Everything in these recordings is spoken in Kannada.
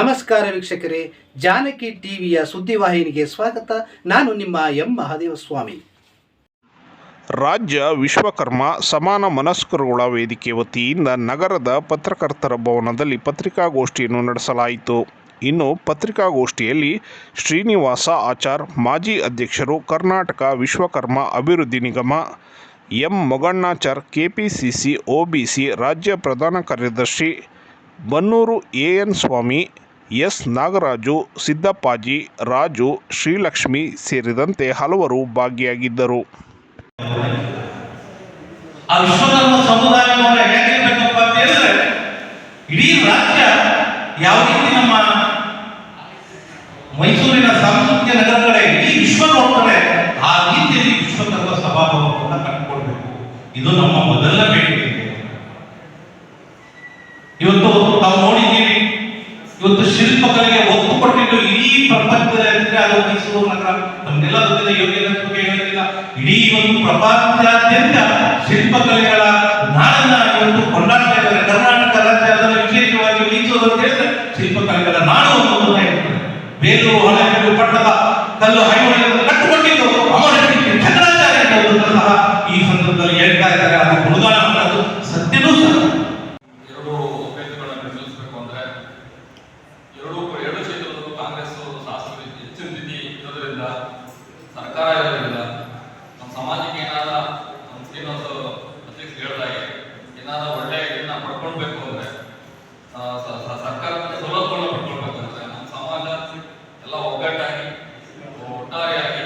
ನಮಸ್ಕಾರ ವೀಕ್ಷಕರೇ, ಜಾನಕಿ ಟಿವಿಯ ಸುದ್ದಿವಾಹಿನಿಗೆ ಸ್ವಾಗತ. ನಾನು ನಿಮ್ಮ ಎಂ. ಮಹಾದೇವ ಸ್ವಾಮಿ ರಾಜ್ಯ ವಿಶ್ವಕರ್ಮ ಸಮಾನ ಮನಸ್ಕರುಗಳ ವೇದಿಕೆ ವತಿಯಿಂದ ನಗರದ ಪತ್ರಕರ್ತರ ಭವನದಲ್ಲಿ ಪತ್ರಿಕಾಗೋಷ್ಠಿಯನ್ನು ನಡೆಸಲಾಯಿತು. ಇನ್ನು ಪತ್ರಿಕಾಗೋಷ್ಠಿಯಲ್ಲಿ ಶ್ರೀನಿವಾಸ ಆಚಾರ್, ಮಾಜಿ ಅಧ್ಯಕ್ಷರು ಕರ್ನಾಟಕ ವಿಶ್ವಕರ್ಮ ಅಭಿವೃದ್ಧಿ ನಿಗಮ, ಎಂ. ಮೊಗಣ್ಣಾಚಾರ್, ಕೆಪಿಸಿಸಿ ಒಬಿಸಿ ರಾಜ್ಯ ಪ್ರಧಾನ ಕಾರ್ಯದರ್ಶಿ Bannur A N Swamy S. Nagaraju, Siddappaji, Raju, Srilakshmi ಸೇರಿದಂತೆ ಹಲವರು ಭಾಗಿಯಾಗಿದ್ದರು. ಇಡೀ ರಾಜ್ಯ ಯಾವ ರೀತಿ ನಮ್ಮ ಮೈಸೂರಿನ ಸಾಂಸ್ಕೃತಿಕ ನಗರಗಳೇ, ಇಡೀ ವಿಶ್ವ ನೋಡ್ತಾರೆ, ಆ ರೀತಿಯಲ್ಲಿ ವಿಶ್ವಕರ್ಮ ಸಭಾಭವನವನ್ನು ಕಟ್ಟಿಕೊಳ್ಬೇಕು ಇದು ನಮ್ಮ ಮೊದಲ ಒಂದು ಪ್ರಪಂಚಾದ್ಯಂತ ಶಿಲ್ಪಕಲೆಗಳ ನಾಡನ್ನ ಇವತ್ತು ಕೊಂಡಾಡ್ತಾ ಇದ್ದಾರೆ. ಕರ್ನಾಟಕ ರಾಜ್ಯದಲ್ಲಿ ವಿಶೇಷವಾಗಿ ಮೈಸೂರು ಅಂತ ಹೇಳಿದ್ರೆ ಶಿಲ್ಪಕಲೆಗಳ ನಾಡು ಅಂತ ಹೇಳ್ತಾರೆ ಬೇಲೂರು ಹಳೆಬೀಡು ಪಟ್ಟದ ಕಲ್ಲು ಹೈಮಳಿಗಳನ್ನು ಕಟ್ಟುಕೊಂಡಿದ್ದು ಅಮರಶಕ್ತಿ ಚಂದ್ರಾಚಾರ್ಯ ಈ ಸಂದರ್ಭದಲ್ಲಿ ಹೇಳ್ತಾ ಇದ್ದಾರೆ. ಅದು ಒಗ್ಗಟ್ಟಾಗಿ, ಒಟ್ಟಾರೆಯಾಗಿ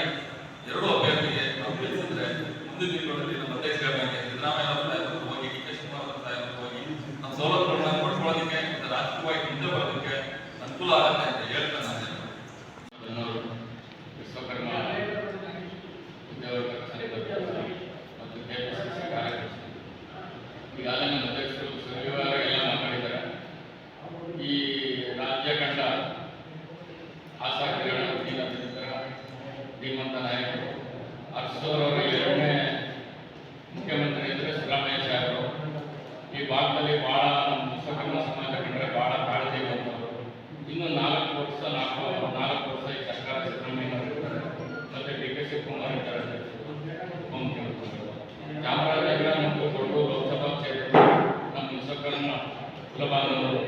ಎರಡು ಅಭ್ಯರ್ಥಿಗೆ ನಾವು ಗೆಲ್ಲಿಸಿದ್ರೆ ಮುಂದಿನ ದಿನಗಳಲ್ಲಿ ನಮ್ಮ ಅಧ್ಯಕ್ಷ ಹೇಳಿದಂಗೆ ಸಿದ್ದರಾಮಯ್ಯ ಅವರ ಹೋಗಿ ಡಿ ಕೆ ಶಿವಕುಮಾರ್ ಅವರ ಹೋಗಿ ನಮ್ಮ ಸೌಲಭ್ಯಗಳನ್ನ ಪಡ್ಕೊಳ್ಳೋದಕ್ಕೆ ರಾಜಕೀಯವಾಗಿ ಮುಂದೆ ಬರೋದಕ್ಕೆ ಅನುಕೂಲ ಆಗುತ್ತೆ ಅಂತ ಹೇಳ್ತಾ ಹರ್ಷದವರ ಎರಡನೇ ಮುಖ್ಯಮಂತ್ರಿ ಅಂದರೆ ಸಿದ್ದರಾಮಯ್ಯ ಸಾಹೇಬರು ಈ ಭಾಗದಲ್ಲಿ ಬಹಳ ನಮ್ಮ ವಿಶ್ವಕರ್ಮ ಸಮಾಜ ಕಂಡ್ರೆ ಬಹಳ ಕಾಳಜಿ ಬಂದವರು ಇನ್ನು ನಾಲ್ಕು ವರ್ಷ ನಾಲ್ಕು ನಾಲ್ಕು ವರ್ಷ ಈ ಸರ್ಕಾರ ಸಿದ್ದರಾಮಯ್ಯ ಇರ್ತಾರೆ ಮತ್ತೆ ಡಿ ಕೆ ಶಿವಕುಮಾರ್ ಇದ್ದಾರೆ ಉಪಮುಖ್ಯಮಂತ್ರಿಗಳು ಚಾಮರಾಜನಗರ ಮತ್ತು ಕೊಡಗು ಲೋಕಸಭಾ ಕ್ಷೇತ್ರ ನಮ್ಮ ವಿಶ್ವಕರ್ಮ ಕುಲಬಾಂಧವರು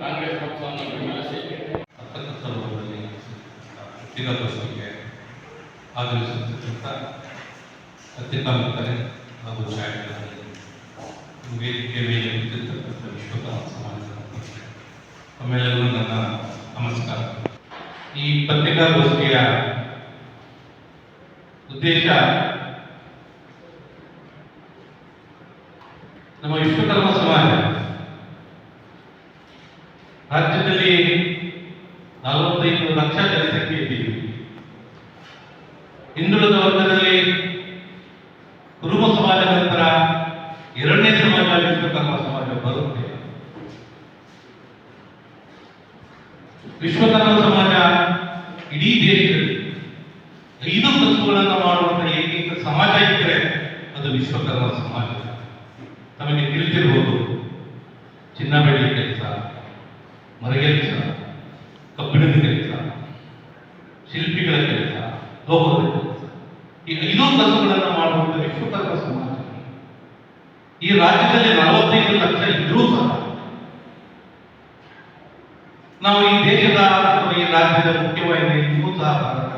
ಕಾಂಗ್ರೆಸ್ ಪಕ್ಷವನ್ನು ಬೆಂಬಲಿಸಿ ಪತ್ರಕರ್ತರಲ್ಲಿ ಪತ್ರಿಕಾಗೋಷ್ಠಿಗೆ ಆಗಮಿಸುತ್ತಿದ್ದಂಥ ಪತ್ರಿಕಾ ಮಿತ್ರರೇ ಹಾಗೂ ಶಾಲೆಗಳಲ್ಲಿ ವೇದಿಕೆ ಮೇಲೆ ನಿಂತಿರ್ತಕ್ಕಂಥ ವಿಶ್ವಕರ್ಮ ಮುಖಂಡರೇ, ತಮ್ಮೆಲ್ಲರಿಗೂ ನನ್ನ ನಮಸ್ಕಾರ. ಈ ಪತ್ರಿಕಾಗೋಷ್ಠಿಯ ಉದ್ದೇಶ ನಮ್ಮ ವಿಶ್ವಕರ್ಮ ಸಮಾಜ. ರಾಜ್ಯದಲ್ಲಿ ನಲವತ್ತೈದು ಲಕ್ಷ ಜನಸಂಖ್ಯೆ ಇದ್ದೀವಿ ಹಿಂದುಳಿದ ವರ್ಗದಲ್ಲಿ ಕುರುಬ ಸಮಾಜ ನಂತರ ಎರಡನೇ ಸಮಾಜ ವಿಶ್ವಕರ್ಮ ಸಮಾಜ ಬರುತ್ತೆ. ವಿಶ್ವಕರ್ಮ ಸಮಾಜ ಇಡೀ ದೇಶದಲ್ಲಿ ಐದು ಕಸುಗಳನ್ನು ಮಾಡುವಂತಹ ಏಕೈಕ ಸಮಾಜ ಇದ್ದರೆ ಅದು ವಿಶ್ವಕರ್ಮ ಸಮಾಜ. ತಮಗೆ ತಿಳಿದಿರಬಹುದು ಚಿನ್ನ ಬೆಳ್ಳಿ ಕೆಲಸ, ಮರಗೆಲಸ, ಕಬ್ಬಿಣದ ಕೆಲಸ. ಕೆಲಸ ಈ ಐದು ಕೆಲಸಗಳನ್ನು ಮಾಡುವಂತ ವಿಶ್ವಕರ್ಮ ಸಮಾಜ ಈ ರಾಜ್ಯದಲ್ಲಿ ನಲವತ್ತೈದು ಲಕ್ಷ ಇದ್ರೂ ಸಹ ನಾವು ಈ ದೇಶದ ಅಥವಾ ಈ ರಾಜ್ಯದ ಮುಖ್ಯವಾಹಿನಿ ಇದ್ರೂ ಸಹ ಭಾರತ